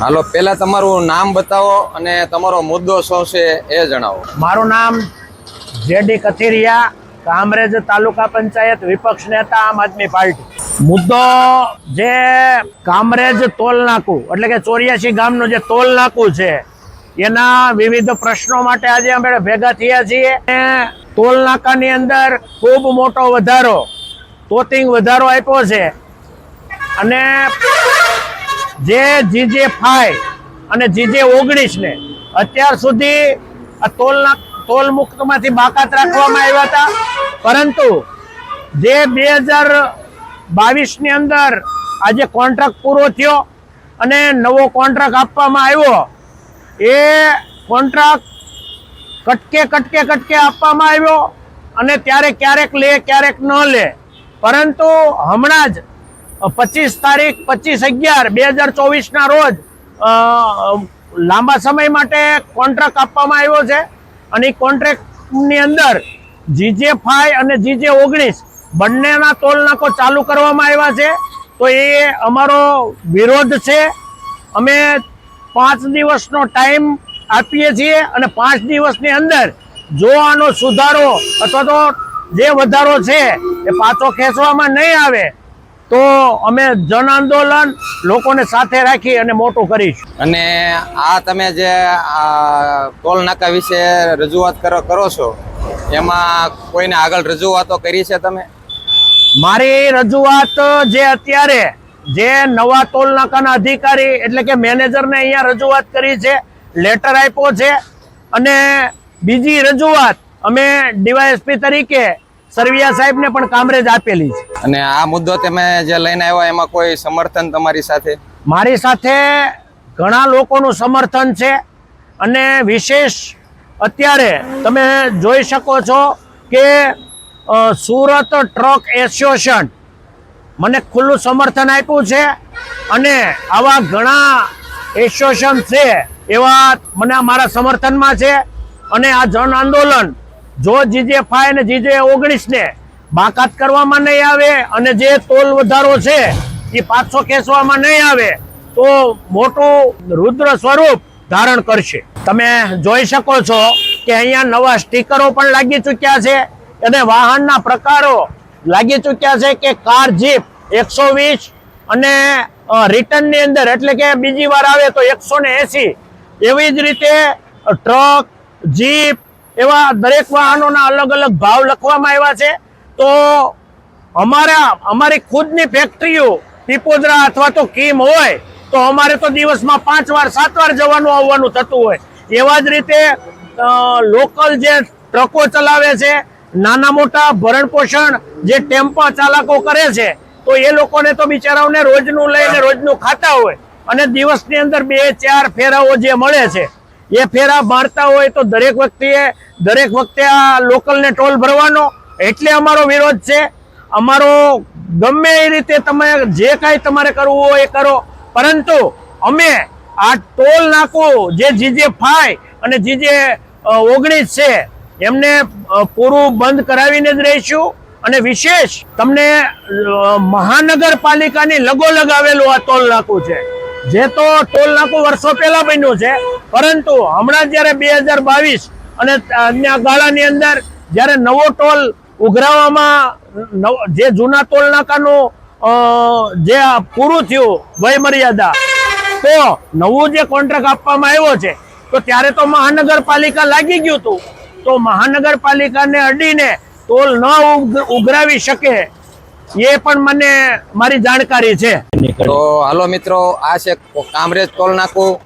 હાલો, પહેલા તમારું નામ બતાવો અને તમારો મુદ્દો શું છે એ જણાવો. મારું નામ જેડી કથિરિયા, કામરેજ તાલુકા પંચાયત વિપક્ષ નેતા આમ આદમી પાર્ટી. મુદ્દો જે કામરેજ તોલ નાકું, એટલે કે ચોર્યાસી ગામનું જે તોલ નાકું છે, એના વિવિધ પ્રશ્નો માટે આજે અમે ભેગા થયા છીએ. ટોલ નાકાની અંદર ખૂબ મોટો વધારો, તોતિંગ વધારો આપ્યો છે. અને જે જીજે ફાઈ અને જીજે ઓગણીસ ને અત્યાર સુધી આ તોલ મુક્તમાંથી બાકાત રાખવામાં આવ્યા હતા. પરંતુ જે બે હજાર બાવીસની અંદર આજે કોન્ટ્રાક્ટ પૂરો થયો અને નવો કોન્ટ્રાક્ટ આપવામાં આવ્યો, એ કોન્ટ્રાક્ટ કટકે કટકે કટકે આપવામાં આવ્યો અને ત્યારે ક્યારેક લે, ક્યારેક ન લે. પરંતુ હમણાં જ પચીસ તારીખ, પચીસ અગિયાર, બે હજાર ચોવીસના રોજ લાંબા સમય માટે કોન્ટ્રાક્ટ આપવામાં આવ્યો છે. અને એ કોન્ટ્રાક્ટની અંદર જીજે ફાઈ અને જીજે ઓગણીસ બંનેના ટોલ નાકો ચાલુ કરવામાં આવ્યા છે. તો એ અમારો વિરોધ છે. અમે પાંચ દિવસનો ટાઈમ આપીએ છીએ અને પાંચ દિવસની અંદર જો આનો સુધારો અથવા તો જે વધારો છે એ પાછો ખેંચવામાં નહીં આવે તો અમે જન આંદોલન લોકોને સાથે રાખી અને મોટું કરીશું. અને આ તમે જે ટોલ નાકા વિશે રજૂઆત કરો કરો છો એમાં કોઈને આગળ રજૂઆતો કરી છે તમે? મારી રજૂઆત જે અત્યારે જે નવા ટોલ નાકાના અધિકારી એટલે કે મેનેજરને અહીંયા રજૂઆત કરી છે લેટર આપ્યો છે અને બીજી રજૂઆત અમે ડીવાયએસપી તરીકે સરવિયા સાહેબને પણ કામરેજ આપેલી છે. અને આ મુદ્દો તમે જે લઈને આવ્યા એમાં કોઈ સમર્થન તમારી સાથે? મારી સાથે ઘણા લોકોનું સમર્થન છે અને વિશેષ અત્યારે તમે જોઈ શકો છો કે સુરત ટ્રક એસોસિએશન મને ખુલ્લું સમર્થન આપ્યું છે અને આવા ઘણા એસોસિએશન છે એવા મને મારા સમર્થનમાં છે અને આ જન આંદોલન જો જીજે ફાઈ અને જીજે ઓગણીસને બાકાત કરવામાં નહીં આવે અને જે તોલ વધારો છે, એ પાછો ખેંચવામાં નહીં આવે, તો મોટું રુદ્ર સ્વરૂપ ધારણ કરશે. તમે જોઈ શકો છો કે અહીંયા નવા સ્ટીકરો પણ લાગી ચૂક્યા છે અને વાહનના પ્રકારો લાગી ચૂક્યા છે કે કાર જીપ એકસો વીસ અને રિટર્નની અંદર એટલે કે બીજી વાર આવે તો એકસો ને એસી. એવી જ રીતે ટ્રક, જીપ એવા દરેક વાહનોના અલગ અલગ ભાવ લખવામાં આવ્યા છે. તો અમારા અમારી ખુદની ફેક્ટરીઓ પીપોદરા અથવા તો કીમ હોય, તો અમારે તો દિવસમાં પાંચ વાર, સાત વાર જવાનું આવવાનું થતું હોય. એવા જ રીતે લોકલ જે ટ્રકો ચલાવે છે, નાના મોટા ભરણ પોષણ જે ટેમ્પા ચાલકો કરે છે, તો એ લોકોને તો બિચારાઓને રોજનું લઈને રોજનું ખાતા હોય. અને દિવસની અંદર બે, ચાર ફેરાઓ જે મળે છે એ ફેરા મારતા હોય તો દરેક વખતે દરેક વખતે આ લોકલને ટોલ ભરવાનો. એટલે અમારો વિરોધ છે. અમારો ગમે એ રીતે તમે જે કાંઈ તમારે કરવું હોય એ કરો. પરંતુ અમે આ ટોલ નાકું જે જીજે ફાઈ અને જીજે ઓગણીસ છે, એમને પૂરું બંધ કરાવીને જ રહીશું. અને વિશેષ તમને મહાનગરપાલિકાની લગોલગ આવેલું આ ટોલ નાકું છે. જે તો ટોલ નાકું વર્ષો પહેલા બન્યું છે. પરંતુ હમણાં જ્યારે બે હજાર બાવીસ અને ગાળાની અંદર જ્યારે નવો ટોલ ઉઘરાવવામાં, નવ- જે જૂના ટોલ નાકાનું જે પૂરું થયું વય મર્યાદા તો નવું જે કોન્ટ્રાક્ટ આપવામાં આવ્યો છે, તો ત્યારે તો મહાનગરપાલિકા લાગી ગયું હતું. તો મહાનગરપાલિકાને અડીને ટોલ ન ઉઘરાવી શકે એ પણ મને મારી જાણકારી છે. તો હાલો મિત્રો આ છે કામરેજ ટોલ નાકું.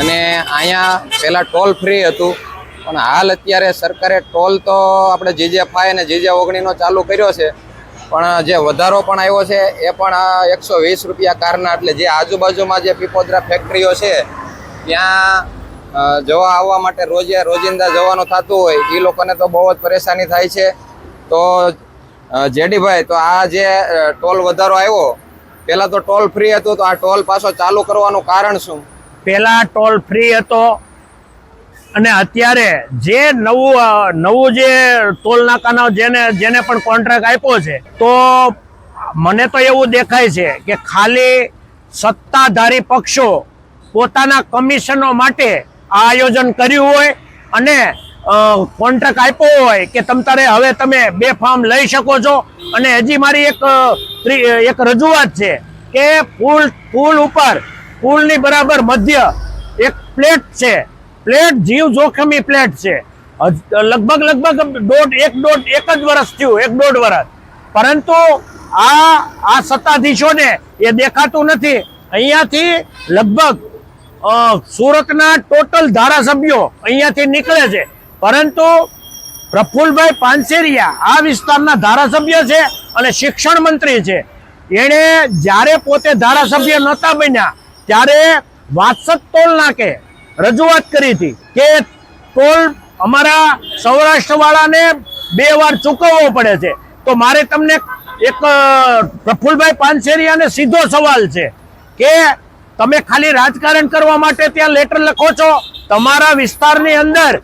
અને અહીંયા પેલા ટોલ ફ્રી હતું. પણ હાલ અત્યારે સરકારે ટોલ તો આપણે જીજે ફાઈ અને જીજે ઓગણીનો ચાલુ કર્યો છે પણ જે વધારો પણ આવ્યો છે એ પણ આ એકસો વીસ રૂપિયા કારના એટલે જે આજુબાજુમાં જે પીપોદરા ફેક્ટરીઓ છે ત્યાં જવા આવવા માટે રોજે રોજિંદા જવાનું થતું હોય એ લોકોને તો બહુ જ પરેશાની થાય છે. તો જેડીભાઈ, તો આ જે ટોલ વધારો આવ્યો પહેલા તો ટોલ ફ્રી હતું, તો આ ટોલ પાછો ચાલુ કરવાનું કારણ શું? પેલા ટોલ ફ્રી હતો, અને અત્યારે જે નવું નવું જે ટોલ નાકાનો જેને જેને પણ કોન્ટ્રાક્ટ આપ્યો છે, તો મને તો એવું દેખાય છે કે ખાલી સત્તાધારી પક્ષો પોતાના કમિશનો માટે આ આયોજન કર્યું હોય, અને કોન્ટ્રાક્ટ આપ્યો હોય કે તમ તારે હવે તમે બે ફાર્મ લઈ શકો છો. અને હજી મારી એક એક રજૂઆત છે કે પુલ પુલ ઉપર પુલની બરાબર મધ્ય એક પ્લેટ છે. પ્લેટ જીવ જોખમી પ્લેટ છે. લગભગ લગભગ દોઢ, એક દોઢ, એક જ વર્ષ થયું, એક દોઢ વર્ષ પરંતુ આ આ સત્તાધીશોને એ દેખાતું નથી. અહીંયાથી લગભગ સુરતના ટોટલ ધારાસભ્યો અહીંયાથી નીકળે છે. પરંતુ પ્રફુલભાઈ પાનસેરિયા આ વિસ્તારના ધારાસભ્ય છે અને શિક્ષણ મંત્રી છે. એણે જ્યારે પોતે ધારાસભ્ય નહોતા બન્યા, ત્યારે વાત્સક ટોલ નાકે રજૂઆત કરી હતી કે ટોલ અમારા સૌરાષ્ટ્રવાળાને બે વાર ચૂકવવો પડે છે. તો મારે તમને એક પ્રફુલભાઈ પાનસેરિયાને સીધો સવાલ છે કે તમે ખાલી રાજકારણ કરવા માટે ત્યાં લેટર લખો છો? તમારા વિસ્તારની અંદર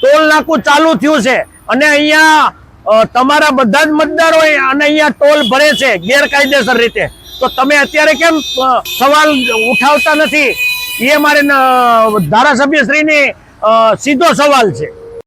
ટોલ નાકું ચાલુ થયું છે. અને અહીંયા તમારા બધા જ મતદારો અને અહીંયા ટોલ ભરે છે ગેરકાયદેસર રીતે. તો તમે અત્યારે કેમ સવાલ ઉઠાવતા નથી? એ મારે ધારાસભ્યશ્રીની સીધો સવાલ છે.